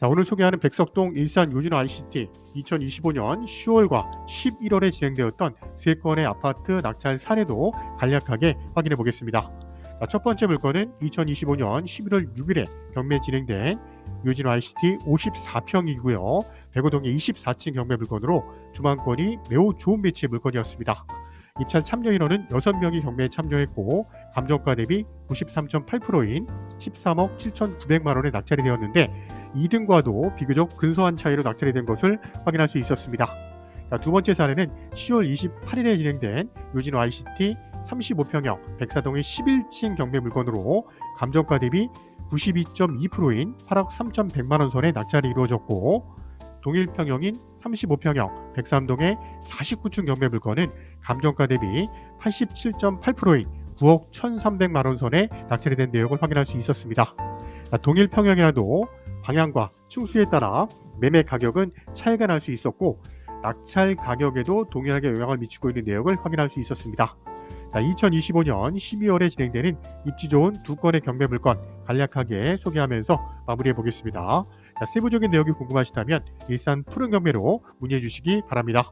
자, 오늘 소개하는 백석동 일산 요진 ICT 2025년 10월과 11월에 진행되었던 세 건의 아파트 낙찰 사례도 간략하게 확인해 보겠습니다. 자, 첫 번째 물건은 2025년 11월 6일에 경매 진행된 요진 ICT 54평이고요. 대고동의 24층 경매 물건으로 주만권이 매우 좋은 배치의 물건이었습니다. 입찰 참여 인원은 6명이 경매에 참여했고 감정가 대비 93.8%인 13억 7,900만 원에 낙찰이 되었는데 2등과도 비교적 근소한 차이로 낙찰이 된 것을 확인할 수 있었습니다. 자, 두 번째 사례는 10월 28일에 진행된 요진 ICT 35평형 백사동의 11층 경매 물건으로 감정가 대비 92.2%인 8억 3,100만 원 선에 낙찰이 이루어졌고 동일 평형인 35평형 백삼동의 49층 경매 물건은 감정가 대비 87.8%인 9억 1,300만 원 선에 낙찰이 된 내역을 확인할 수 있었습니다. 자, 동일 평형이라도 방향과 층수에 따라 매매 가격은 차이가 날 수 있었고 낙찰 가격에도 동일하게 영향을 미치고 있는 내역을 확인할 수 있었습니다. 자, 2025년 12월에 진행되는 입지 좋은 두 건의 경매 물건 간략하게 소개하면서 마무리해 보겠습니다. 자, 세부적인 내용이 궁금하시다면 일산 푸른 경매로 문의해 주시기 바랍니다.